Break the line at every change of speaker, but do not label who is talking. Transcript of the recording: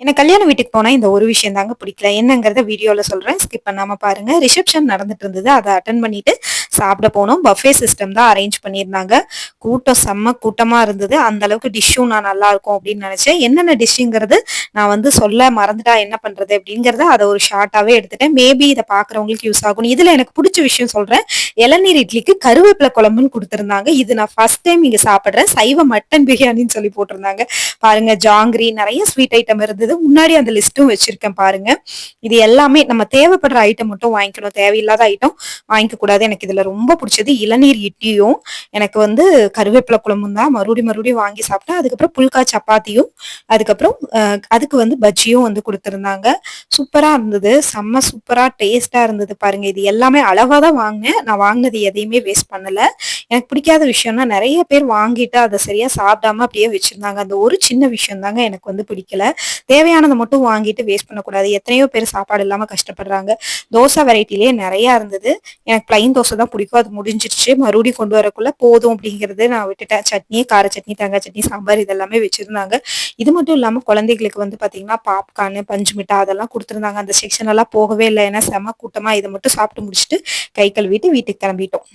எனக்கு கல்யாண வீட்டுக்கு போனால் இந்த ஒரு விஷயம் தாங்க பிடிக்கல. என்னங்கிறத வீடியோவில் சொல்கிறேன் ஸ்கிப் பண்ணாமல் பாருங்கள் ரிசப்ஷன் நடந்துட்டு இருந்தது. அதை அட்டன் பண்ணிட்டு சாப்பிட போனோம். பஃபே சிஸ்டம் தான் அரேஞ்ச் பண்ணியிருந்தாங்க. கூட்டம் செம்ம கூட்டமாக இருந்தது. அந்த அளவுக்கு டிஷ்ஷும் நான் நல்லா இருக்கும் அப்படின்னு நினைச்சேன். என்னென்ன டிஷ்ஷுங்கிறது நான் வந்து சொல்ல மறந்துட்டா என்ன பண்ணுறது அப்படிங்கிறத அதை ஒரு ஷார்ட்டாகவே எடுத்துட்டேன். மேபி இதை பார்க்குறவங்களுக்கு யூஸ் ஆகும் இதில் எனக்கு பிடிச்ச விஷயம் சொல்கிறேன் இளநீர் இட்லிக்கு கருவேப்பிலை குழம்புன்னு கொடுத்துருந்தாங்க. இது நான் ஃபர்ஸ்ட் டைம் இங்கே சாப்பிட்றேன். சைவ மட்டன் பிரியாணின்னு சொல்லி போட்டிருந்தாங்க. பாருங்க ஜாங்கிரி நிறைய ஸ்வீட் ஐட்டம் இருந்தது. முன்னாடி அந்த லிஸ்ட்டும் வச்சிருக்கேன் பாருங்க. இது எல்லாமே நம்ம தேவைப்படுற ஐட்டம் மட்டும் வாங்கிக்கணும். தேவையில்லாத ஐட்டம் வாங்கிக்க கூடாது. எனக்கு இதுல ரொம்ப பிடிச்சது இளநீர் இட்லியும் எனக்கு வந்து கருவேப்பிலை குழம்பும் தான் மறுபடியும் மறுபடியும் வாங்கி சாப்பிட்டேன். அதுக்கப்புறம் புல்கா சப்பாத்தியும் அதுக்கப்புறம் அதுக்கு வந்து பஜ்ஜியும் வந்து கொடுத்துருந்தாங்க. சூப்பராக இருந்தது. செம்ம சூப்பராக டேஸ்ட்டாக இருந்தது பாருங்கள் இது எல்லாமே அளவாக தான் வாங்கினேன். நான் வாங்கினது எதையுமே வேஸ்ட் பண்ணலை. எனக்கு பிடிக்காத விஷயம்னா நிறைய பேர் வாங்கிட்டு அதை சரியா சாப்பிடாம அப்படியே வச்சிருந்தாங்க. அந்த ஒரு சின்ன விஷயம் தாங்க எனக்கு வந்து பிடிக்கல. தேவையானதை மட்டும் வாங்கிட்டு வேஸ்ட் பண்ணக்கூடாது. எத்தனையோ பேர் சாப்பாடு இல்லாம கஷ்டப்படுறாங்க. தோசை வெரைட்டிலேயே நிறைய இருந்தது. எனக்கு பிளைன் தோசை தான் பிடிக்கும். அது முடிஞ்சிருச்சு மறுபடியும் கொண்டு வரக்குள்ள போதும் அப்படிங்கிறது நான் விட்டுட்டேன். சட்னி கார சட்னி தேங்காய் சட்னி சாம்பார் இதெல்லாமே வச்சிருந்தாங்க. இது மட்டும் இல்லாம குழந்தைகளுக்கு வந்து பாத்தீங்கன்னா பாப்கார்னு பஞ்சு மிட்டா அதெல்லாம் கொடுத்துருந்தாங்க. அந்த செக்ஷன் எல்லாம் போகவே இல்லை. ஏன்னா செம கூட்டமா இதை மட்டும் சாப்பிட்டு முடிச்சுட்டு கை கழுவிட்டு வீட்டுக்கு கிளம்பிட்டோம்.